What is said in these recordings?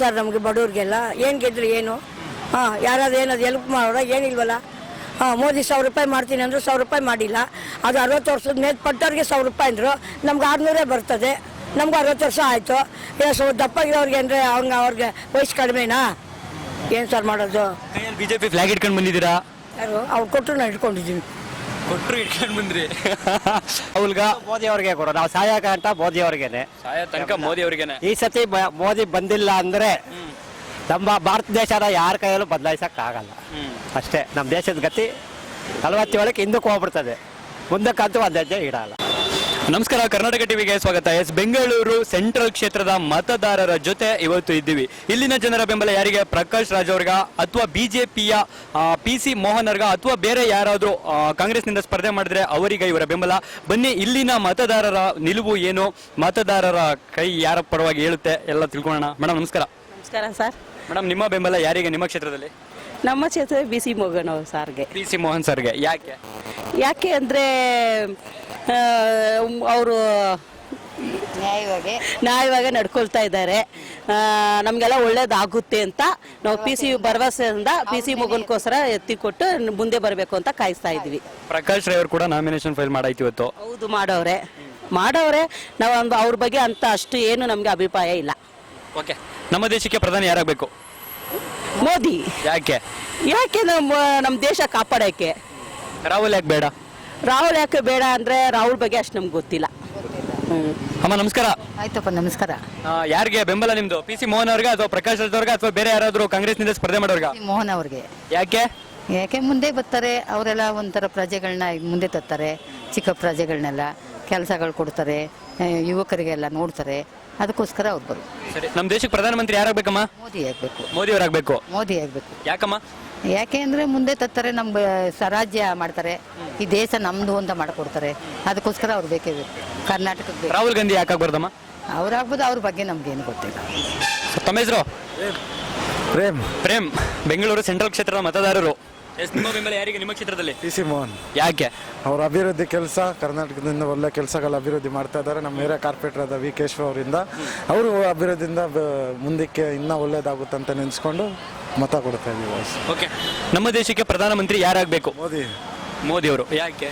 Sir ನಮಗೆ ಬಡವ್ರಿಗೆಲ್ಲ ಏನು ಗೆದ್ರು ಏನು? ಹಾಂ ಯಾರಾದ್ರು ಏನಾದ್ರು ಹೆಲ್ಪ್ ಮಾಡೋರ ಏನಿಲ್ವಲ್ಲ? ಹಾಂ ಮೋದಿ ಸಾವಿರ ರೂಪಾಯಿ ಮಾಡ್ತೀನಿ ಅಂದರು ಸಾವಿರ ರೂಪಾಯಿ ಮಾಡಿಲ್ಲ. ಅದು ಅರವತ್ತು ವರ್ಷದ ಮೇಲ್ಪಟ್ಟವ್ರಿಗೆ ಸಾವಿರ ರೂಪಾಯಿ ಅಂದರು. ನಮ್ಗೆ ಆರುನೂರೇ ಬರ್ತದೆ. ನಮ್ಗೆ ಅರವತ್ತು ವರ್ಷ ಆಯಿತು. ಏ ಸ್ವಲ್ಪ ದಪ್ಪಾಗಿರೋರಿಗೆ ಅಂದರೆ ಅವ್ನಿಗೆ ಅವ್ರಿಗೆ ವಯಸ್ಸು ಕಡಿಮೆನಾ? ಏನು ಸರ್ ಮಾಡೋದು? ಬಿ ಜೆ ಪಿ ಫ್ಲಾಗ್ ಇಟ್ಕೊಂಡು ಬಂದಿದ್ದೀರಾ? ಯಾರು? ಅವ್ರು ಕೊಟ್ಟರು ನಾನು ಇಟ್ಕೊಂಡಿದ್ದೀನಿ. ಕೊಟ್ರು ಇಟ್ಕೊಂಡು ಬಂದ್ರಿ. ಅವ್ಲ್ಗ ಮೋದಿ ಅವ್ರಿಗೆ ಕೊಡೋ. ನಾವು ಸಹಾಯಕ ಅಂತ ಮೋದಿ ಅವ್ರಿಗೇನೆ. ಸಾಯ ತನಕ ಮೋದಿ ಅವ್ರಿಗೇನೆ. ಈ ಸತಿ ಮೋದಿ ಬಂದಿಲ್ಲ ಅಂದ್ರೆ ನಮ್ಮ ಭಾರತ ದೇಶದ ಯಾರ ಕೈಯಲ್ಲೂ ಬದಲಾಯಿಸಕ್ ಆಗಲ್ಲ ಅಷ್ಟೇ. ನಮ್ಮ ದೇಶದ ಗತಿ ನಲವತ್ತೇಳಕ್ಕೆ ಹಿಂದಕ್ಕೆ ಹೋಗ್ಬಿಡ್ತದೆ. ಮುಂದಕ್ಕಂತೂ ಒಂದು ಹೆಜ್ಜೆ ಇಡಲ್ಲ. ನಮಸ್ಕಾರ ಕರ್ನಾಟಕ ಟಿವಿಗೆ ಸ್ವಾಗತ. ಎಸ್ ಬೆಂಗಳೂರು ಸೆಂಟ್ರಲ್ ಕ್ಷೇತ್ರದ ಮತದಾರರ ಜೊತೆ ಇವತ್ತು ಇದ್ದೀವಿ. ಇಲ್ಲಿನ ಜನರ ಬೆಂಬಲ ಯಾರಿಗೆ? ಪ್ರಕಾಶ್ ರಾಜ್ ಅವ್ರಿಗ ಅಥವಾ ಬಿಜೆಪಿಯ ಪಿ ಸಿ ಮೋಹನ್ ಅವ್ರಿಗ ಅಥವಾ ಬೇರೆ ಯಾರಾದರೂ ಕಾಂಗ್ರೆಸ್ನಿಂದ ಸ್ಪರ್ಧೆ ಮಾಡಿದ್ರೆ ಅವರಿಗೆ ಇವರ ಬೆಂಬಲ? ಬನ್ನಿ ಇಲ್ಲಿನ ಮತದಾರರ ನಿಲುವು ಏನು? ಮತದಾರರ ಕೈ ಯಾರ ಪರವಾಗಿ ಹೇಳುತ್ತೆ? ಎಲ್ಲ ತಿಳ್ಕೊಳ್ಳೋಣ ಮೇಡಮ್ ನಮಸ್ಕಾರ. ನಮಸ್ಕಾರ ಸರ್. ಮೇಡಮ್ ನಿಮ್ಮ ಬೆಂಬಲ ಯಾರಿಗೆ ನಿಮ್ಮ ಕ್ಷೇತ್ರದಲ್ಲಿ? ನಮ್ಮ ಕ್ಷೇತ್ರ ಬಿ ಸಿ ಮೋಹನ್ ಸರ್ಗೆ ಸಾರ್ಗೆ. ಪಿ ಸಿ ಮೋಹನ್ ಸರ್ಗೆ. ಯಾಕೆ? ಯಾಕೆ ಅಂದರೆ ಅವರು ನ್ಯಾಯವಾಗಿ. ನ್ಯಾಯವಾಗಿ ನಡ್ಕೊಳ್ತಾ ಇದ್ದಾರೆ. ನಮಗೆಲ್ಲ ಒಳ್ಳೇದಾಗುತ್ತೆ ಅಂತ ನಾವು ಪಿ ಸಿ ಭರವಸೆಯಿಂದ ಪಿ ಸಿ ಮಗನ್ಗೋಸ್ಕರ ಎತ್ತಿಕೊಟ್ಟು ಮುಂದೆ ಬರಬೇಕು ಅಂತ ಕಾಯಿಸ್ತಾ ಇದ್ವಿ ಪ್ರಕಾಶ್ ರೈ ಅವರು ಕೂಡ ನಾಮಿನೇಷನ್ ಫೈಲ್ ಮಾಡಾಯ್ತು ಇವತ್ತು. ಹೌದು ಮಾಡೋರೆ. ಮಾಡೋರೆ ನಾವು ಅವ್ರ ಬಗ್ಗೆ ಅಂತ ಅಷ್ಟು ಏನು ನಮಗೆ ಅಭಿಪ್ರಾಯ ಇಲ್ಲ. ಓಕೆ. ನಮ್ಮ ದೇಶಕ್ಕೆ ಪ್ರಧಾನಿ ಯಾರಾಗಬೇಕು? ಮೋದಿ. ಯಾಕೆ? ಯಾಕೆ ನಮ್ಮ ನಮ್ಮ ದೇಶ ಕಾಪಾಡೋಕ್ಕೆ ರಾಹುಲ್ ಯಾಕೆ ಬೇಡ? ರಾಹುಲ್ ಯಾಕೆ ಬೇಡ ಅಂದ್ರೆ ರಾಹುಲ್ ಬಗ್ಗೆ ಅಷ್ಟು ನಮ್ಗೆ ಗೊತ್ತಿಲ್ಲ. ಅಮ್ಮ ನಮಸ್ಕಾರ. ಆಯ್ತಪ್ಪ ನಮಸ್ಕಾರ. ಆ, ಯಾರಿಗೆ ಬೆಂಬಲ ನಿಮ್ದು? ಪಿ ಸಿ ಮೋಹನ್ ಅವ್ರಿಗೆ ಅಥವಾ ಪ್ರಕಾಶ್ ರಾಜ್ ಅವ್ರಿಗೆ ಅಥವಾ ಬೇರೆ ಯಾರಾದ್ರೂ ಕಾಂಗ್ರೆಸ್ನಿಂದ ಸ್ಪರ್ಧೆ ಮಾಡೋರ್ಗ? ಮೋಹನ್ ಅವ್ರಿಗೆ. ಯಾಕೆ? ಯಾಕೆ ಮುಂದೆ ಬರ್ತಾರೆ ಅವರೆಲ್ಲ ಒಂಥರ ಪ್ರಜೆಗಳನ್ನ ಮುಂದೆ ತರ್ತಾರೆ ಚಿಕ್ಕ ಪ್ರಜೆಗಳನ್ನೆಲ್ಲ ಕೆಲಸಗಳು ಕೊಡ್ತಾರೆ ಆ, ಯುವಕರಿಗೆಲ್ಲ ನೋಡ್ತಾರೆ ಅದಕ್ಕೋಸ್ಕರ ಅವ್ರು ಬರು ಸರಿ ನಮ್ಮ ದೇಶಕ್ಕೆ ಪ್ರಧಾನಮಂತ್ರಿ ಯಾರಾಗಬೇಕಮ್ಮ? ಮೋದಿ ಆಗಬೇಕು. ಮೋದಿ ಅವರಾಗಬೇಕು. ಮೋದಿ ಆಗಬೇಕು. ಯಾಕಮ್ಮ? ಯಾಕೆ ಅಂದರೆ ಮುಂದೆ ತತ್ತಾರೆ ನಮ್ಮ ಸ್ವರಾಜ್ಯ ಮಾಡ್ತಾರೆ. ಈ ದೇಶ ನಮ್ಮದು ಅಂತ ಮಾಡಿಕೊಡ್ತಾರೆ. ಅದಕ್ಕೋಸ್ಕರ ಅವ್ರು ಬೇಕೇ ಬೇಕು. ಕರ್ನಾಟಕಕ್ಕೆ ರಾಹುಲ್ ಗಾಂಧಿ ಯಾಕಾಗ್ಬಾರ್ದಮ್ಮ ಅವ್ರಾಗ್ಬೋದು ಅವ್ರ ಬಗ್ಗೆ ನಮ್ಗೇನು ಗೊತ್ತಿಲ್ಲ. ತಮ್ಮ ಹೆಸರು? ಪ್ರೇಮ್. ಪ್ರೇಮ್. ಬೆಂಗಳೂರು ಸೆಂಟ್ರಲ್ ಕ್ಷೇತ್ರದ ಮತದಾರರು. ಎಸ್ ನಿಮ್ಮ ಬೆಂಬಲ ಯಾರಿಗೆ? ನಿಮ್ಮ ಕ್ಷೇತ್ರದಲ್ಲಿ? P C Mohan. ಯಾಕೆ? ಅವ್ರ ಅಭಿವೃದ್ಧಿ ಕೆಲಸ ಕರ್ನಾಟಕದಿಂದ ಒಳ್ಳೆ ಕೆಲಸಗಳ ಅಭಿವೃದ್ಧಿ ಮಾಡ್ತಾ ಇದ್ದಾರೆ. ನಮ್ಮ ಏರಿಯಾ ಕಾರ್ಪೊರೇಟರ್ ಆದ ವಿ. ಕೇಶವ ಅವರಿಂದ. ಅವರು ಅಭಿವೃದ್ಧಿಯಿಂದ ಬ- ಮುಂದಕ್ಕೆ ಇನ್ನೂ ಒಳ್ಳೇದಾಗುತ್ತೆ ಅಂತ ನೆನೆಸ್ಕೊಂಡು ಮತ ಕೊಡ್ತಾ ಇದ್ದೀವಿ ಓಕೆ ನಮ್ಮ ದೇಶಕ್ಕೆ ಪ್ರಧಾನಮಂತ್ರಿ ಯಾರಾಗಬೇಕು? ಮೋದಿ. ಮೋದಿ ಅವರು ಯಾಕೆ?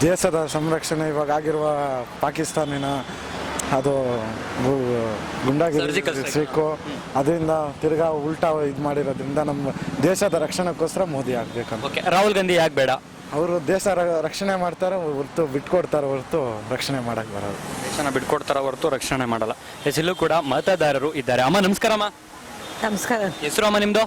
ದೇಶದ ಸಂರಕ್ಷಣೆ ಇವಾಗ ಆಗಿರುವ ಪಾಕಿಸ್ತಾನಿನ ಅದು ಗುಂಡಾಗಿ ಗುಂಡಾಗಿರಿ Surgical strike. ಸಿಕ್ಕು. ಅದರಿಂದ ತಿರ್ಗಾ ಉಲ್ಟಾ ಇದು ಮಾಡಿರೋದ್ರಿಂದ ನಮ್ಮ ದೇಶದ ರಕ್ಷಣೆಗೋಸ್ಕರ ಮೋದಿ ಆಗ್ಬೇಕಂತ. ಓಕೆ ರಾಹುಲ್ ಗಾಂಧಿ ಯಾಕೆ ಬೇಡ? ಅವರು ದೇಶ ರ- ರಕ್ಷಣೆ ಮಾಡ್ತಾರೆ ಹೊರತು ಬಿಟ್ಕೊಡ್ತಾರೆ ಹೊರತು ರಕ್ಷಣೆ ಮಾಡಕ್ ಬರೋದು ದೇಶನ ಬಿಟ್ಕೊಡ್ತಾರ ಹೊರತು ರಕ್ಷಣೆ ಮಾಡಲ್ಲ. ಎಸ್ ಇಲ್ಲೂ ಕೂಡ ಮತದಾರರು ಇದ್ದಾರೆ. ಅಮ್ಮ ನಮಸ್ಕಾರ ಅಮ್ಮ. ನಮಸ್ಕಾರ. ಹೆಸರು ಅಮ್ಮ ನಿಮ್ದು?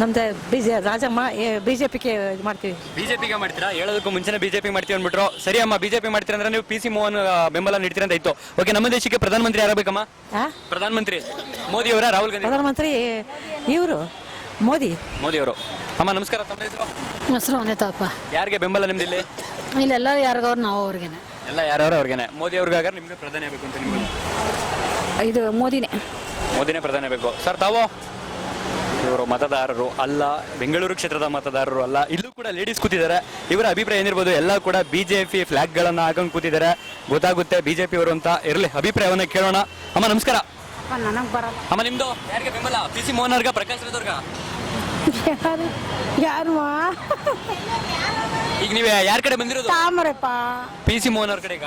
ನಮ್ದು ಬಿಜೆ ರಾಜಮ್ಮ ಬಿಜೆಪಿಗೆ ಇದು ಮಾಡ್ತೀವಿ. ಬಿಜೆಪಿಗೆ ಮಾಡ್ತೀರಾ? ಹೇಳೋದಕ್ಕೂ ಮುಂಚೆನೆ ಬಿಜೆಪಿ ಮಾಡ್ತೀವಿ ಅಂದ್ಬಿಟ್ರು. ಸರಿ ಅಮ್ಮ ಬಿಜೆಪಿ ಮಾಡ್ತೀರಾ ಅಂದ್ರೆ ನೀವು ಪಿ ಸಿ ಮೋಹನ್ ಬೆಂಬಲ ನೀಡ್ತೀರ ಅಂತ ಇತ್ತು. ಓಕೆ ನಮ್ಮ ದೇಶಕ್ಕೆ ಪ್ರಧಾನಮಂತ್ರಿ ಯಾರಾಗಬೇಕಮ್ಮ ಆ? ಪ್ರಧಾನಮಂತ್ರಿ. ಮೋದಿ ಅವರ ರಾಹುಲ್ ಗಾಂಧಿ? ಪ್ರಧಾನಮಂತ್ರಿ ಇವರು ಮೋದಿ. ಮೋದಿ ಅವರು. ಅಮ್ಮ ನಮಸ್ಕಾರ ತಮ್ಮ ಹೆಸರು? ಹೆಸರು ಅನಿತಪ್ಪ. ಯಾರಿಗೆ ಬೆಂಬಲ ನಿಮ್ದು ಇಲ್ಲಿ? ಇಲ್ಲೆಲ್ಲ ಯಾರಿಗವ್ರು ನಾವು ಅವ್ರಿಗೆ ಎಲ್ಲ ಯಾರವ್ರ ಅವ್ರಿಗೇನೆ? ಮೋದಿ ಅವ್ರಿಗಾಗ ನಿಮ್ಗೆ ಪ್ರಧಾನಿ ಆಗಬೇಕು ಅಂತ ನಿಮ್ಗೆ? ಇದು ಮೋದಿನೇ. ಮೋದಿನೇ ಪ್ರಧಾನಿ ಬೇಕು ಸರ್ ತಾವು? ಇವರು ಮತದಾರರು ಅಲ್ಲ ಬೆಂಗಳೂರು ಕ್ಷೇತ್ರದ ಮತದಾರರು ಅಲ್ಲ ಇಲ್ಲೂ ಕೂಡ ಲೇಡೀಸ್ ಕೂತಿದ್ದಾರೆ. ಇವರ ಅಭಿಪ್ರಾಯ ಏನಿರ್ಬೋದು ಎಲ್ಲ ಕೂಡ ಬಿಜೆಪಿ ಫ್ಲಾಗ್ ಗಳನ್ನ ಹಾಕೊಂಡು ಕೂತಿದ್ದಾರೆ. ಗೊತ್ತಾಗುತ್ತೆ ಬಿಜೆಪಿ ಅವರು ಅಂತ. ಇರಲಿ ಅಭಿಪ್ರಾಯವನ್ನ ಕೇಳೋಣ. ಅಮ್ಮ ನಮಸ್ಕಾರ. ನನಗೆ ಬರಲ್ಲ. ಅಮ್ಮ ನಿಮ್ದು? ಯಾರಿಗೆ ಬೆಂಬಲ? ಪಿ ಸಿ ಮೋಹನ್ ಅವ್ರಿಗ? ಪ್ರಕಾಶ್ ರಾಜ್ ಅವ್ರಿಗ? ಯಾರು? ಯಾರು ಈಗ ನೀವು ಯಾರ ಕಡೆ ಬಂದಿರೋದು? ತಾಮರಪ್ಪ. ಪಿ ಸಿ ಮೋಹನ್ ಅವ್ರ ಕಡೆಗ?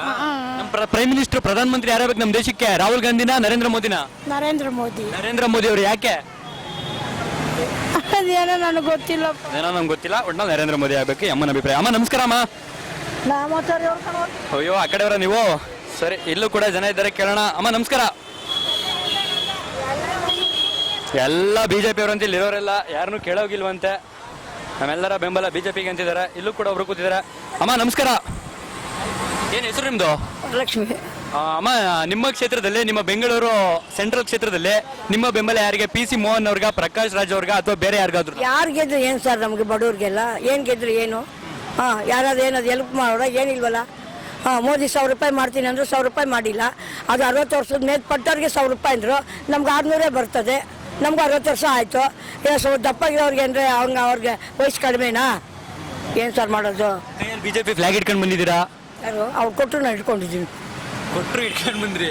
ನಮ್ಮ ಪ್ರೈಮ್ ಮಿನಿಸ್ಟರ್ ಪ್ರಧಾನ ಮಂತ್ರಿ ಯಾರಾಗಬೇಕು ನಮ್ಮ ದೇಶಕ್ಕೆ? ರಾಹುಲ್ ಗಾಂಧಿನ ನರೇಂದ್ರ ಮೋದಿನ? ನರೇಂದ್ರ ಮೋದಿ. ನರೇಂದ್ರ ಮೋದಿ ಅವರು ಯಾಕೆ? ಅದೇನೋ ನನಗೆ ಗೊತ್ತಿಲ್ಲಪ್ಪ ಏನೋ ನಮ್ಗೆ ಗೊತ್ತಿಲ್ಲ. ಒಟ್ನಲ್ಲಿ ನರೇಂದ್ರ ಮೋದಿ ಆಗ್ಬೇಕು ಈ ಅಮ್ಮನ ಅಭಿಪ್ರಾಯ. ಅಮ್ಮ ನಮಸ್ಕಾರ ಅಮ್ಮ. ಅಯ್ಯೋ ಆ ಕಡೆಯವರ ನೀವು? ಸರಿ ಇಲ್ಲೂ ಕೂಡ ಜನ ಇದ್ದಾರೆ ಕೇಳೋಣ. ಅಮ್ಮ ನಮಸ್ಕಾರ. ಎಲ್ಲ ಬಿಜೆಪಿ ಅವರಂತ ಇಲ್ಲಿ ಇರೋರೆಲ್ಲ ಯಾರನ್ನೂ ಕೇಳೋಗಿಲ್ವಂತೆ. ನಮ್ಮೆಲ್ಲರ ಬೆಂಬಲ ಬಿಜೆಪಿಗೆ ಅಂತಿದ್ದಾರೆ. ಇಲ್ಲೂ ಕೂಡ ಒಬ್ರು ಕೂತಿದ್ದಾರೆ. ಅಮ್ಮ ನಮಸ್ಕಾರ. ಏನು ಹೆಸರು ನಿಮ್ದು? ಲಕ್ಷ್ಮಿ ಅಮ್ಮ ನಿಮ್ಮ ಕ್ಷೇತ್ರದಲ್ಲಿ ನಿಮ್ಮ ಬೆಂಗಳೂರು ಸೆಂಟ್ರಲ್ ಕ್ಷೇತ್ರದಲ್ಲಿ ನಿಮ್ಮ ಬೆಂಬಲ ಯಾರಿಗೆ? ಪಿ ಸಿ ಮೋಹನ್ ಅವ್ರಿಗ ಪ್ರಕಾಶ್ ರಾಜ್ ಅವ್ರಿಗ ಅಥವಾ ಬೇರೆ ಯಾರಿಗಾದ್ರು? ಯಾರು ಗೆದ್ರು ಏನು ಸರ್ ನಮಗೆ ಬಡವ್ರಿಗೆಲ್ಲ? ಏನು ಗೆದ್ರು ಏನು? ಹಾಂ ಯಾರಾದ್ರು ಏನಾದ್ರು ಎಲ್ಪ್ ಮಾಡೋರ? ಏನಿಲ್ವಲ್ಲ? ಹಾಂ ಮೋದಿ ಸಾವಿರ ರೂಪಾಯಿ ಮಾಡ್ತೀನಿ ಅಂದರು ಸಾವಿರ ರೂಪಾಯಿ ಮಾಡಿಲ್ಲ. ಅದು ಅರವತ್ತು ವರ್ಷದ ಮೇಲ್ಪಟ್ಟವ್ರಿಗೆ ಸಾವಿರ ರೂಪಾಯಿ ಅಂದರು. ನಮ್ಗೆ ಆರುನೂರೇ ಬರ್ತದೆ. ನಮ್ಗೆ ಅರವತ್ತು ವರ್ಷ ಆಯಿತು. ಸೊ ಸ್ವಲ್ಪ ದಪ್ಪಾಗಿರೋರಿಗೆ ಅಂದರೆ ಅವ್ರಿಗೆ ಅವ್ರಿಗೆ ವಯಸ್ಸು ಕಡಿಮೆನಾ? ಏನು ಸರ್ ಮಾಡೋದು? ಬಿ ಜೆ ಪಿ ಫ್ಲಾಗ್ ಇಟ್ಕೊಂಡು ಬಂದಿದ್ದೀರಾ? ಯಾರು? ಅವ್ರು ಕೊಟ್ಟರು ನಾನು ಇಟ್ಕೊಂಡಿದ್ದೀನಿ. ಕೊಟ್ಟರು ಇಟ್ಕೊಂಡು ಬಂದ್ರಿ.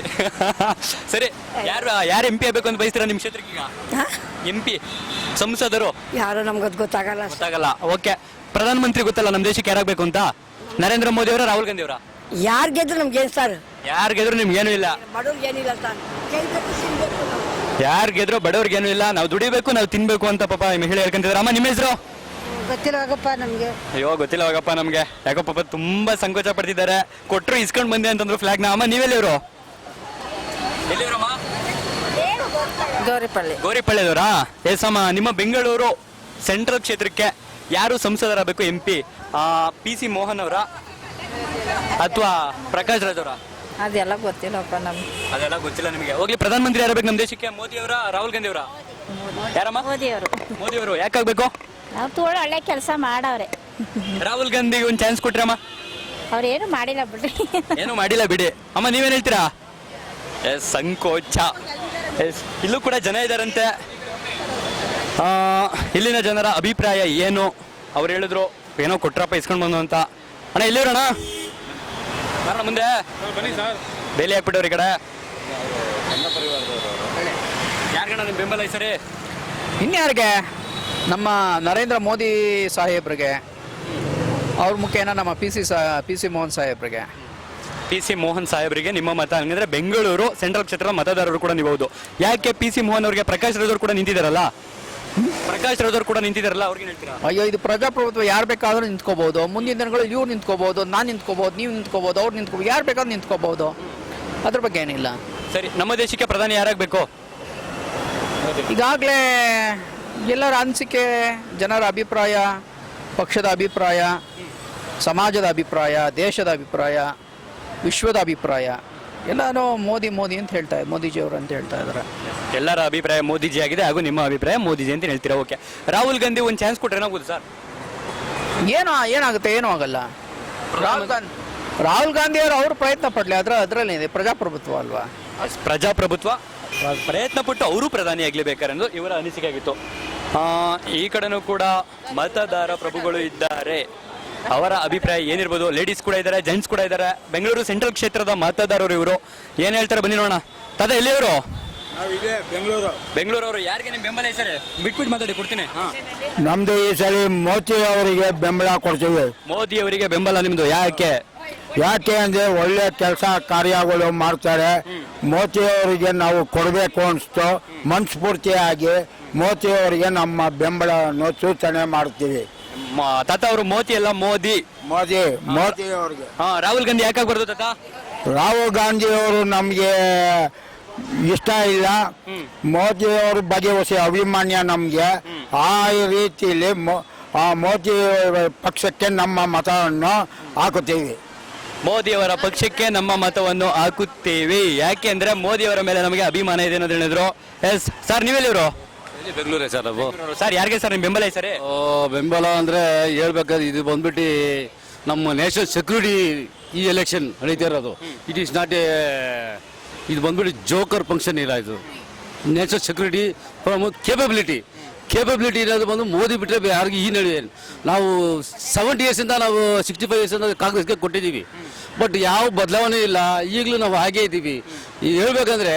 ಸರಿ ಯಾರು ಯಾರು ಎಂ ಪಿ ಆಗಬೇಕು ಅಂತ ಬಯಸ್ತೀರಾ ನಿಮ್ಮ ಕ್ಷೇತ್ರಕ್ಕೆ ಈಗ ಎಂ ಪಿ ಸಂಸದರು? ಯಾರು ನಮ್ಗೆ ಅದು ಗೊತ್ತಾಗಲ್ಲ. ಗೊತ್ತಾಗಲ್ಲ. ಓಕೆ. ಪ್ರಧಾನಮಂತ್ರಿ ಗೊತ್ತಲ್ಲ ನಮ್ಮ ದೇಶಕ್ಕೆ ಯಾರಾಗಬೇಕು ಅಂತ? ನರೇಂದ್ರ ಮೋದಿ ಅವರ ರಾಹುಲ್ ಗಾಂಧಿ ಅವರ? ಯಾರು ಗೆದ್ರು ನಮ್ಗೆ ಏನು ಸರ್? ಯಾರು ಗೆದ್ರು ನಿಮ್ಗೆ ಏನೂ ಇಲ್ಲ. ಬಡವ್ರಿಗೆ ಏನಿಲ್ಲ ಸರ್. ಯಾರು ಗೆದ್ರು ಬಡವ್ರಿಗೆ ಏನೂ ಇಲ್ಲ ನಾವು ದುಡಿಬೇಕು ನಾವು ತಿನ್ಬೇಕು ಅಂತ ಪಾಪ ಈ ಮಹಿಳೆ ಹೇಳ್ಕೊಂತಿದ್ರು ಅಮ್ಮ ನಿಮ್ಮ ಹೆಸರು? ಗೊತ್ತಿಲ್ಲವಾಗಪ್ಪ ನಮಗೆ. ಅಯ್ಯೋ ಗೊತ್ತಿಲ್ಲ ಹೋಗಪ್ಪ ನಮ್ಗೆ. ಯಾಕೋ ಪಾಪ ತುಂಬಾ ಸಂಕೋಚ ಪಡ್ತಿದ್ದಾರೆ. ಕೊಟ್ಟರು ಇಸ್ಕೊಂಡ್ ಬಂದೆ ಅಂತಂದ್ರು ಫ್ಲಾಗ್ನ ಅಮ್ಮ ನೀವೆಲ್ಲಿವರು ಇವ್ರು? ಗೌರಿಪಳ್ಳಿ. ಗೋರಿಪಳ್ಳಿದವರಾ? ಎಸ್ ಅಮ್ಮ ನಿಮ್ಮ ಬೆಂಗಳೂರು ಸೆಂಟ್ರಲ್ ಕ್ಷೇತ್ರಕ್ಕೆ ಯಾರು ಸಂಸದರಾಗಬೇಕು M P? P C Mohan ಅವರ ಅಥವಾ ಪ್ರಕಾಶ್ ರಾಜ್ ಅವರ? ಅದೆಲ್ಲ ಗೊತ್ತಿಲ್ಲಪ್ಪ ನಮ್ಗೆ. ಅದೆಲ್ಲ ಗೊತ್ತಿಲ್ಲ ನಿಮಗೆ. ಹೋಗ್ಲಿ ಪ್ರಧಾನಮಂತ್ರಿ ಯಾರಾಗಬೇಕು ನಮ್ಮ ದೇಶಕ್ಕೆ? ಮೋದಿ ಅವರ ರಾಹುಲ್ ಗಾಂಧಿ ಅವರ? ಯಾರಮ್ಮ? ಮೋದಿಯವರು ಮೋದಿ ಅವರು ಯಾಕಾಗಬೇಕು? ನಾವು ತೋಳ ಒಳ್ಳೆ ಕೆಲಸ ಮಾಡವ್ರೆ. ರಾಹುಲ್ ಗಾಂಧಿಗೆ ಒಂದು ಚಾನ್ಸ್ ಕೊಟ್ರಮ್ಮ? ಏನು ಮಾಡಿಲ್ಲ ಬಿಡಿ ಏನು ಮಾಡಿಲ್ಲ ಬಿಡಿ. ಅಮ್ಮ ನೀವೇನು ಹೇಳ್ತೀರಾ? ಎಸ್ ಸಂಕೋಚ. ಎಸ್ ಇಲ್ಲೂ ಕೂಡ ಜನ ಇದ್ದಾರಂತೆ ಆ, ಇಲ್ಲಿನ ಜನರ ಅಭಿಪ್ರಾಯ ಏನು? ಅವ್ರು ಹೇಳಿದ್ರು ಏನೋ ಕೊಟ್ರಪ್ಪ ಇಸ್ಕೊಂಡು ಬಂದು ಅಂತ. ಅಣ್ಣ ಎಲ್ಲಿರೋಣ ಬರೋಣ ಮುಂದೆ. ಬನ್ನಿ ಸರ್. ಬೇಲಿ ಹಾಕ್ಬಿಟ್ಟವ್ರಿ ಈ ಕಡೆ. ಯಾರಿಗಣ ನಿಮ್ಮ ಬೆಂಬಲ ಈ ಸರಿ? ಇನ್ಯಾರಿಗೆ ನಮ್ಮ ನರೇಂದ್ರ ಮೋದಿ ಸಾಹೇಬ್ರಿಗೆ. ಅವ್ರ ಮುಖೇನ ನಮ್ಮ ಪಿ ಸಿ ಸಾ ಪಿ ಸಿ ಮೋಹನ್ ಸಾಹೇಬ್ರಿಗೆ. ಪಿ ಸಿ ಮೋಹನ್ ಸಾಹೇಬರಿಗೆ ನಿಮ್ಮ ಮತ ಹಂಗಂದ್ರೆ ಬೆಂಗಳೂರು ಸೆಂಟ್ರಲ್ ಕ್ಷೇತ್ರದ ಮತದಾರರು ಕೂಡ ನೀವು ಹೌದು. ಯಾಕೆ ಪಿ ಸಿ ಮೋಹನ್ ಅವರಿಗೆ ಪ್ರಕಾಶ್ ರಾಜ್ ಅವ್ರು ಕೂಡ ನಿಂತಿದ್ದಾರಲ್ಲ ಪ್ರಕಾಶ್ ರಾವ್ ಅವ್ರು ಕೂಡ ನಿಂತಿದ್ದಾರಲ್ಲ ಅವ್ರಿಗೆ ಹೇಳ್ತೀರಾ? ಅಯ್ಯೋ ಇದು ಪ್ರಜಾಪ್ರಭುತ್ವ ಯಾರು ಬೇಕಾದ್ರೂ ನಿಂತ್ಕೋಬಹುದು ಮುಂದಿನ ದಿನಗಳು ಇವ್ರು ನಿಂತ್ಕೋಬಹುದು ನಾನು ನಿಂತ್ಕೋಬಹುದು ನೀವು ನಿಂತ್ಕೋಬಹುದು ಅವ್ರು ನಿಂತ್ಕೋಬಹುದು ಯಾರು ಬೇಕಾದ್ರೂ ನಿಂತ್ಕೋಬಹುದು ಅದ್ರ ಬಗ್ಗೆ ಏನಿಲ್ಲ. ಸರಿ ನಮ್ಮ ದೇಶಕ್ಕೆ ಪ್ರಧಾನಿ ಯಾರಾಗಬೇಕು? ಈಗಾಗಲೇ ಎಲ್ಲರ ಅನಿಸಿಕೆ ಜನರ ಅಭಿಪ್ರಾಯ ಪಕ್ಷದ ಅಭಿಪ್ರಾಯ ಸಮಾಜದ ಅಭಿಪ್ರಾಯ ದೇಶದ ಅಭಿಪ್ರಾಯ ವಿಶ್ವದ ಅಭಿಪ್ರಾಯ. ಎಲ್ಲನೂ ಮೋದಿ ಮೋದಿ ಅಂತ ಹೇಳ್ತಾ ಮೋದಿಜಿಯವರು ಅಂತ ಹೇಳ್ತಾ ಇದ್ದಾರೆ. ಎಲ್ಲರ ಅಭಿಪ್ರಾಯ ಮೋದಿಜಿ ಆಗಿದೆ ಹಾಗೂ ನಿಮ್ಮ ಅಭಿಪ್ರಾಯ ಮೋದಿಜಿ ಅಂತ ಹೇಳ್ತೀರಾ? ಓಕೆ ರಾಹುಲ್ ಗಾಂಧಿ ಒಂದು ಚಾನ್ಸ್ ಕೊಟ್ರೆ ಏನಾಗ್ಬೋದು ಸರ್ ಏನೋ ಏನಾಗುತ್ತೆ ಏನೂ ಆಗಲ್ಲ. ರಾಹುಲ್ ಗಾಂಧಿ ರಾಹುಲ್ ಗಾಂಧಿ ಅವರು ಅವ್ರು ಪ್ರಯತ್ನ ಪಡಲಿ ಅದರ ಅದರಲ್ಲೇನಿದೆ ಪ್ರಜಾಪ್ರಭುತ್ವ ಅಲ್ವಾ? ಪ್ರಜಾಪ್ರಭುತ್ವ? ಪ್ರಯತ್ನ ಪಟ್ಟು ಅವರು ಪ್ರಧಾನಿ ಆಗ್ಲೇಬೇಕಾರೆಂದು ಇವರ ಅನಿಸಿಕೆ ಆಗಿತ್ತು. ಆ, ಈ ಕಡೆನೂ ಕೂಡ ಮತದಾರ ಪ್ರಭುಗಳು ಇದ್ದಾರೆ. ಅವರ ಅಭಿಪ್ರಾಯ ಏನಿರ್ಬೋದು? ಲೇಡೀಸ್ ಕೂಡ ಇದ್ದಾರೆ ಜೆಂಟ್ಸ್ ಕೂಡ ಇದ್ದಾರೆ. ಬೆಂಗಳೂರು ಸೆಂಟ್ರಲ್ ಕ್ಷೇತ್ರದ ಮತದಾರರು ಇವರು. ಏನ್ ಹೇಳ್ತಾರೆ? ಬನ್ನಿ ನೋಡೋಣ. ತದ ಎಲ್ಲಿಯವರು? ಬೆಂಗಳೂರು. ಬೆಂಗಳೂರವರು. ಯಾರಿಗೆ ನಿಮ್ಮ ಬೆಂಬಲ ಹೆಸರು? ಬಿಟ್ಬಿಟ್ಟು ಮಾತಾಡಿ ಕೊಡ್ತೀನಿ. ನಮ್ದು ಈ ಸರಿ ಮೋದಿ ಅವರಿಗೆ ಬೆಂಬಲ ಕೊಡ್ತೀವಿ. ಮೋದಿ ಅವರಿಗೆ ಬೆಂಬಲ ನಿಮ್ದು. ಯಾಕೆ? ಯಾಕೆ ಅಂದ್ರೆ ಒಳ್ಳೆ ಕೆಲಸ ಕಾರ್ಯಗಳು ಮಾಡ್ತಾರೆ. ಮೋದಿ ಅವರಿಗೆ ನಾವು ಕೊಡಬೇಕು ಅನ್ಸ್ತು. ಮನಸ್ಫೂರ್ತಿಯಾಗಿ ಮೋದಿ ಅವರಿಗೆ ನಮ್ಮ ಬೆಂಬಲವನ್ನು ಸೂಚನೆ ಮಾಡ್ತೀವಿ. ಮ- ತಾತ ಅವರು ಮೋದಿ ಅಲ್ಲ ಮೋದಿ. ಮೋದಿ ಮೋದಿ ಅವರಿಗೆ. ಹಾ ರಾಹುಲ್ ಗಾಂಧಿ ಯಾಕೆ ಬರ್ದು ತಾತ? ರಾಹುಲ್ ಗಾಂಧಿ ಅವರು ನಮಗೆ ಇಷ್ಟ ಇಲ್ಲ. ಮೋದಿ ಅವ್ರ ಬಗ್ಗೆ ಹೊಸ ಅಭಿಮಾನ್ಯ ನಮಗೆ. ಆ ರೀತಿಯಲ್ಲಿ ಮೋ- ಆ ಮೋದಿ ಪಕ್ಷಕ್ಕೆ ನಮ್ಮ ಮತವನ್ನು ಹಾಕುತ್ತೇವೆ. ಮೋದಿ ಅವರ ಪಕ್ಷಕ್ಕೆ ನಮ್ಮ ಮತವನ್ನು ಹಾಕುತ್ತೇವೆ. ಯಾಕೆ ಅಂದ್ರೆ ಮೋದಿ ಅವರ ಮೇಲೆ ನಮಗೆ ಅಭಿಮಾನ ಇದೆ ಅನ್ನೋದು ಹೇಳಿದ್ರು. ಎಸ್ ಸರ್ ನೀವೆಲ್ಲಿವರು? ಬೆಂಗಳೂರೇ ಸರ್ ನಾವು? ಸರ್ ಯಾರಿಗೆ ಸರ್ ನಿಮ್ಮ ಬೆಂಬಲ ಸರ್? ಆ, ಬೆಂಬಲ ಅಂದ್ರೆ ಹೇಳ್ಬೇಕಾದ್ರೆ ಇದು ಬಂದ್ಬಿಟ್ಟು ನಮ್ಮ ನ್ಯಾಷನಲ್ ಸೆಕ್ಯೂರಿಟಿ ಈ ಎಲೆಕ್ಷನ್ ನಡೀತಾ ಇರೋದು. ಇಟ್ ಈಸ್ ನಾಟ್ ಎ ಇದು ಬಂದ್ಬಿಟ್ಟು ಜೋಕರ್ ಫಂಕ್ಷನ್ ಇಲ್ಲ ಇದು. National security from capability capability ಇರೋದು ಬಂದು ಮೋದಿ ಬಿಟ್ಟರೆ ಯಾರಿಗೂ ಈ ನಡುವೆ ನಾವು ಸೆವೆಂಟಿ ಇಯರ್ಸಿಂದ ನಾವು ಸಿಕ್ಸ್ಟಿ ಫೈವ್ ಇಯರ್ಸಿಂದ ಕಾಂಗ್ರೆಸ್ಗೆ ಕೊಟ್ಟಿದ್ದೀವಿ. ಬಟ್ ಯಾವ ಬದಲಾವಣೆ ಇಲ್ಲ. ಈಗಲೂ ನಾವು ಹಾಗೇ ಇದ್ದೀವಿ. ಈಗ ಹೇಳ್ಬೇಕಂದ್ರೆ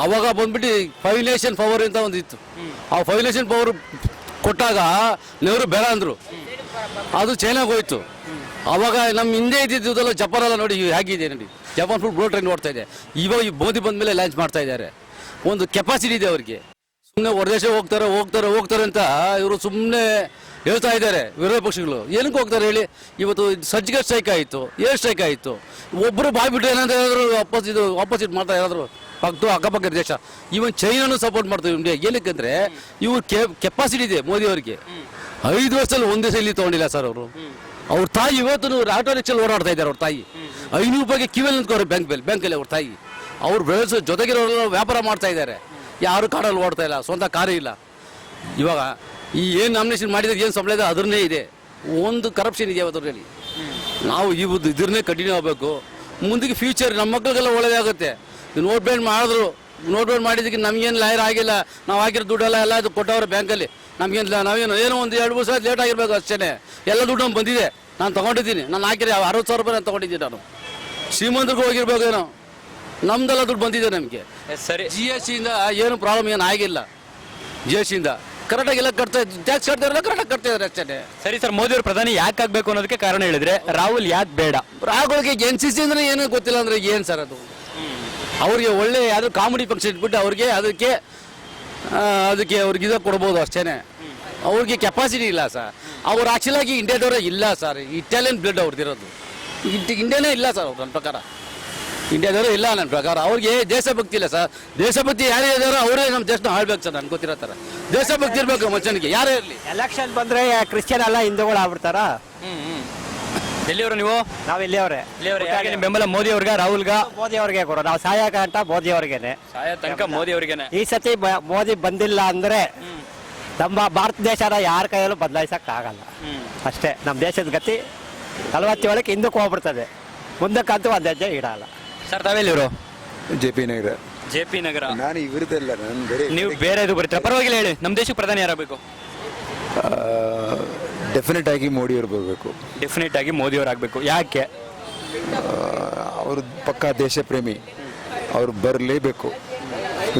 ಅವಾಗ ಬಂದ್ಬಿಟ್ಟು ಫೈವ್ ಪವರ್ ಅಂತ ಒಂದಿತ್ತು ಆ ಫೈವ್ ಪವರ್ ಕೊಟ್ಟಾಗ ನೆಹರು ಬೇಡ ಅಂದರು. ಅದು ಚೈನಾಗೆ ಹೋಯ್ತು. ಅವಾಗ ನಮ್ಮ ಹಿಂದೆ ಇದ್ದಿದ್ದೆಲ್ಲ ಜಪಾನ್ ಎಲ್ಲ ನೋಡಿ ಹೇಗಿದೆ ನೋಡಿ. ಜಪಾನ್ ಫುಲ್ ಬ್ಲೋ ಟ್ರೈನ್ ಓಡ್ತಾ ಇದೆ. ಇವಾಗ ಈ ಮೋದಿ ಬಂದ ಮೇಲೆ ಲಾಂಚ್ ಮಾಡ್ತಾ ಇದ್ದಾರೆ. ಒಂದು ಕೆಪಾಸಿಟಿ ಇದೆ ಅವ್ರಿಗೆ. ಸುಮ್ಮನೆ ಹೊರದೇಶ ಹೋಗ್ತಾರೆ ಹೋಗ್ತಾರೆ ಹೋಗ್ತಾರೆ ಅಂತ ಇವರು ಸುಮ್ಮನೆ ಹೇಳ್ತಾ ಇದ್ದಾರೆ ವಿರೋಧ ಪಕ್ಷಗಳು. ಏನಕ್ಕೆ ಹೋಗ್ತಾರೆ ಹೇಳಿ? ಇವತ್ತು ಸರ್ಜಿಕಲ್ ಸ್ಟ್ರೈಕ್ ಆಯಿತು, ಏರ್ ಸ್ಟ್ರೈಕ್ ಆಯಿತು. ಒಬ್ಬರು ಬಾಯ್ಬಿಟ್ಟು ಏನಂತ ಹೇಳಿದ್ರು ಅಪೋಸಿಟ್ ಇದು ಆಪೋಸಿಟ್ ಮಾಡ್ತಾ ಯಾರಾದ್ರು ಪಕ್ಕ ಅಕ್ಕಪಕ್ಕ ದೇಶ ಇವನ್ ಚೈನಾನು ಸಪೋರ್ಟ್ ಮಾಡ್ತೀವಿ ಇಂಡಿಯಾ ಏನಕ್ಕೆ ಅಂದ್ರೆ ಇವ್ರ ಕೆಪಾಸಿಟಿ ಇದೆ ಮೋದಿ ಅವರಿಗೆ. ಐದು ವರ್ಷದಲ್ಲಿ ಒಂದೇ ಇಲ್ಲಿ ತಗೊಂಡಿಲ್ಲ ಸರ್ ಅವರು. ಅವ್ರ ತಾಯಿ ಇವತ್ತು ಆಟೋ ರಿಕ್ಷಲ್ಲಿ ಓಡಾಡ್ತಾ ಇದ್ದಾರೆ ಅವ್ರ ತಾಯಿ. ಐನೂರು ರೂಪಾಯಿಗೆ ಕಿವಿಯಲ್ಲಿ ನಿಂತ್ಕೋರು ಬ್ಯಾಂಕ್ ಬೆಲ್ ಬ್ಯಾಂಕಲ್ಲಿ ಅವ್ರ ತಾಯಿ. ಅವ್ರು ಬೆಳೆಸೋ ಜೊತೆಗಿರೋರೆಲ್ಲ ವ್ಯಾಪಾರ ಮಾಡ್ತಾ ಇದ್ದಾರೆ. ಯಾರು ಕಾಡಲ್ಲಿ ಓಡ್ತಾ ಇಲ್ಲ, ಸ್ವಂತ ಕಾರೇ ಇಲ್ಲ. ಇವಾಗ ಈ ಏನು ನಾಮಿನೇಷನ್ ಮಾಡಿದ್ರೆ ಏನು ಸಂಬಳ ಇದೆ ಅದನ್ನೇ ಇದೆ. ಒಂದು ಕರಪ್ಷನ್ ಇದೆ ಅದರಲ್ಲಿ. ನಾವು ಇವತ್ತು ಇದ್ರನ್ನೇ ಕಂಟಿನ್ಯೂ ಆಗಬೇಕು. ಮುಂದಿಗೆ ಫ್ಯೂಚರ್ ನಮ್ಮ ಮಕ್ಕಳಿಗೆಲ್ಲ ಒಳ್ಳೇದಾಗುತ್ತೆ ನೋಟ್ ಬ್ಯಾಂಡ್ ಮಾಡಿದ್ರು. ನೋಟ್ ಬ್ಯಾಂಡ್ ಮಾಡಿದ್ದಕ್ಕೆ ನಮಗೇನು ಲಾಯರ್ ಆಗಿಲ್ಲ. ನಾವು ಹಾಕಿರೋ ದುಡ್ಡೆಲ್ಲ ಎಲ್ಲ ಇದು ಕೊಟ್ಟವ್ರೆ ಬ್ಯಾಂಕಲ್ಲಿ ನಮಗೇನು ನಾವೇನು ಏನೋ ಒಂದು ಎರಡು ಮೂರು ಸಾವಿರ ಲೇಟ್ ಆಗಿರ್ಬೇಕು ಅಷ್ಟೇ ಎಲ್ಲ ದುಡ್ಡು ನಮ್ಗೆ ಬಂದಿದೆ. ನಾನು ತೊಗೊಂಡಿದ್ದೀನಿ. ನಾನು ಹಾಕಿರಿ ಅರವತ್ತು ಸಾವಿರ ರೂಪಾಯಿ ನಾನು ತೊಗೊಂಡಿದ್ದೀನಿ ನಾನು. ಶ್ರೀಮಂತರಿಗೂ ಹೋಗಿರ್ಬೇಕೇನೋ ನಮ್ದೆಲ್ಲ ದುಡ್ಡು ಬಂದಿದೆ ನಮಗೆ. ಸರಿ. ಜಿ ಎಸ್ ಸಿಯಿಂದ ಏನು ಪ್ರಾಬ್ಲಮ್ ಏನು ಆಗಿಲ್ಲ. ಜಿ ಎಸ್ ಸಿಯಿಂದ ಕರೆಕ್ಟಾಗಿ ಎಲ್ಲ ಕಟ್ತಾ ಟ್ಯಾಕ್ಸ್ ಕಟ್ತಾ ಇರಲ್ಲ ಕರೆಕ್ಟಾಗಿ ಕಟ್ತಾ ಇದ್ದಾರೆ ಅಷ್ಟೇ ಸರಿ ಸರ್ ಮೋದಿ ಅವರು ಪ್ರಧಾನಿ ಯಾಕೆ ಆಗಬೇಕು ಅನ್ನೋದಕ್ಕೆ ಕಾರಣ ಹೇಳಿದ್ರೆ ರಾಹುಲ್ ಯಾಕೆ ಬೇಡ? ರಾಹುಲ್ಗೆ ಎನ್ ಸಿ ಸಿ ಅಂದ್ರೆ ಏನು ಗೊತ್ತಿಲ್ಲ ಅಂದ್ರೆ ಏನು ಸರ್ ಅದು? ಅವ್ರಿಗೆ ಒಳ್ಳೆ ಯಾವ್ದು ಕಾಮಿಡಿ ಫಂಕ್ಷನ್ ಇಟ್ಬಿಟ್ಟು ಅವ್ರಿಗೆ ಅದಕ್ಕೆ ಅದಕ್ಕೆ ಅವ್ರಿಗೆ ಇದು ಕೊಡ್ಬೋದು ಅಷ್ಟೇನೆ. ಅವ್ರಿಗೆ ಕೆಪಾಸಿಟಿ ಇಲ್ಲ ಸರ್ ಅವ್ರು ಆಕ್ಚುಲಾಗಿ ಇಂಡಿಯಾದವರೇ ಇಲ್ಲ ಸರ್ ಇಟಾಲಿಯನ್ ಬ್ಲಡ್ ಅವ್ರದ್ದಿರೋದು. ಇಂಡಿಯಾನೇ ಇಲ್ಲ ಸರ್ ಅವ್ರು ನನ್ನ ಪ್ರಕಾರ. ಇಂಡಿಯಾದವರು ಇಲ್ಲ ನನ್ನ ಪ್ರಕಾರ. ಅವ್ರಿಗೆ ದೇಶಭಕ್ತಿ ಇಲ್ಲ ಸರ್ ದೇಶಭಕ್ತಿ ಯಾರೇ ಇದಾರೋ ಅವರೇ ನಮ್ಮ ದೇಶನ ಆಳ್ಬೇಕು ಸರ್ ನನ್ಗೆ ಗೊತ್ತಿರೋ ಥರ. ದೇಶಭಕ್ತಿ ಇರಬೇಕು ಮನುಷ್ಯನಿಗೆ. ಯಾರೇ ಇರಲಿ. ಎಲೆಕ್ಷನ್ ಬಂದ್ರೆ ಕ್ರಿಶ್ಚಿಯನ್ ಎಲ್ಲ ಹಿಂದೂಗಳು ಆಗ್ಬಿಡ್ತಾರ? ಎಲ್ಲಿಯವರು ನೀವು? ನಾವ್ ಇಲ್ಲಿಯವ್ರೆ ಇಲ್ಲಿಯವರು ಯಾಕೆ? ನಿಮ್ಮ ಬೆಂಬಲ ಮೋದಿ ಅವ್ರಿಗೆ ರಾಹುಲ್ಗ? ಮೋದಿ ಅವ್ರಿಗೆ ಕೊಡೋ ನಾವು ಸಹಾಯಕ ಅಂತ ಮೋದಿ ಅವ್ರಿಗೇನೆ ಸಾಯ ತನಕ ಮೋದಿ ಅವ್ರಿಗೇನೆ ಈ ಸತಿ ಬ- ಮೋದಿ ಬಂದಿಲ್ಲ ಅಂದ್ರೆ ನಮ್ಮ ಭಾರತ ದೇಶನ ಯಾರ ಕೈಯಲ್ಲೂ ಬದಲಾಯಿಸಕ್ ಆಗಲ್ಲ ಅಷ್ಟೇ ನಮ್ಮ ದೇಶದ ಗತಿ ನಲವತ್ತೇಳಕ್ಕೆ ಹಿಂದಕ್ಕೆ ಹೋಗ್ಬಿಡ್ತದೆ. ಮುಂದಕ್ಕಂತೂ ಒಂದು ಹೆಜ್ಜೆ ಇಡಲ್ಲ. Sir ತಾವೆಲ್ಲಿವರು J P Nagar. J P Nagar. ನಾನು ಇವ್ರದ್ದಲ್ಲ ನಾನು ಬೇರೆ ನೀವು ಬೇರೆ ಇದು ಬರ್ತೀರಾ? ಪರವಾಗಿಲ್ಲ ಹೇಳಿ ನಮ್ಮ ದೇಶಕ್ಕೆ ಪ್ರಧಾನಿ ಯಾರಾಗಬೇಕು? ಡೆಫಿನೆಟ್ ಆಗಿ ಮೋದಿಯವರು ಬರಬೇಕು. ಡೆಫಿನೆಟ್ ಆಗಿ ಮೋದಿ ಅವರಾಗಬೇಕು ಯಾಕೆ? ಅವರು ಪಕ್ಕಾ ದೇಶ ಪ್ರೇಮಿ ಅವ್ರು ಬರಲೇಬೇಕು.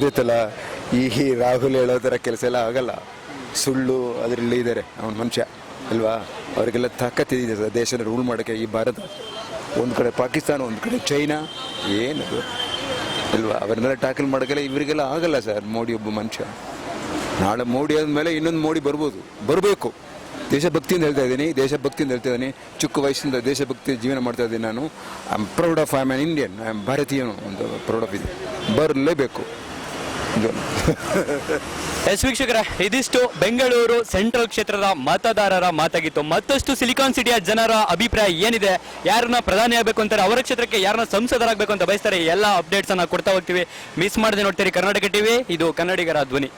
ಗೊತ್ತಲ್ಲ ಈ ಈ ರಾಹುಲ್ ಹೇಳೋ ಥರ ಕೆಲಸ ಎಲ್ಲ ಆಗಲ್ಲ. ಸುಳ್ಳು ಅದರಲ್ಲಿ ಇದ್ದಾರೆ ಅವನ ಮನುಷ್ಯ ಅಲ್ವಾ? ಅವರಿಗೆಲ್ಲ ತಾಕತ್ತಿದೆ ಸರ್. ದೇಶನ ರೂಲ್ ಮಾಡೋಕ್ಕೆ ಈ ಭಾರತ. ಒಂದು ಕಡೆ ಪಾಕಿಸ್ತಾನ ಒಂದು ಕಡೆ ಚೈನಾ. ಏನದು ಅಲ್ವಾ? ಅವರನ್ನೆಲ್ಲ ಟ್ಯಾಕಲ್ ಮಾಡೋಕ್ಕೆಲ್ಲ ಇವರಿಗೆಲ್ಲ ಆಗಲ್ಲ ಸರ್ ಮೋಡಿ ಒಬ್ಬ ಮನುಷ್ಯ. ನಾಳೆ ಮೋಡಿ ಆದಮೇಲೆ ಇನ್ನೊಂದು ಮೋಡಿ ಬರ್ಬೋದು. ಬರಬೇಕು. ದೇಶಭಕ್ತಿಯಿಂದ ಹೇಳ್ತಾ ಇದ್ದೀನಿ. ದೇಶಭಕ್ತಿಯಿಂದ ಹೇಳ್ತಾ ಇದ್ದೀನಿ. ಚಿಕ್ಕ ವಯಸ್ಸಿಂದ ದೇಶಭಕ್ತಿ ಜೀವನ ಮಾಡ್ತಾ ಇದ್ದೀನಿ ನಾನು. I am proud of I am an Indian I am ಭಾರತೀಯನು ಒಂದು ಪ್ರೌಡ್ ಆಫ್ ಇದೆ. ಬರಲೇಬೇಕು. ಎಸ್ ವೀಕ್ಷಕರ, ಇದಿಷ್ಟು ಬೆಂಗಳೂರು ಸೆಂಟ್ರಲ್ ಕ್ಷೇತ್ರದ ಮತದಾರರ ಮಾತಾಗಿತ್ತು. ಮತ್ತಷ್ಟು ಸಿಲಿಕಾನ್ ಸಿಟಿಯ ಜನರ ಅಭಿಪ್ರಾಯ ಏನಿದೆ, ಯಾರನ್ನ ಪ್ರಧಾನಿ ಆಗಬೇಕು ಅಂತಾರೆ, ಅವರ ಕ್ಷೇತ್ರಕ್ಕೆ ಯಾರನ್ನ ಸಂಸದರಾಗಬೇಕು ಅಂತ ಬಯಸ್ತಾರೆ ಎಲ್ಲ ಅಪ್ಡೇಟ್ಸ್ ಅನ್ನ ಕೊಡ್ತಾ ಹೋಗ್ತೀವಿ. ಮಿಸ್ ಮಾಡದೆ ನೋಡ್ತೀರಿ ಕರ್ನಾಟಕ ಟಿವಿ ಇದು ಕನ್ನಡಿಗರ ಧ್ವನಿ.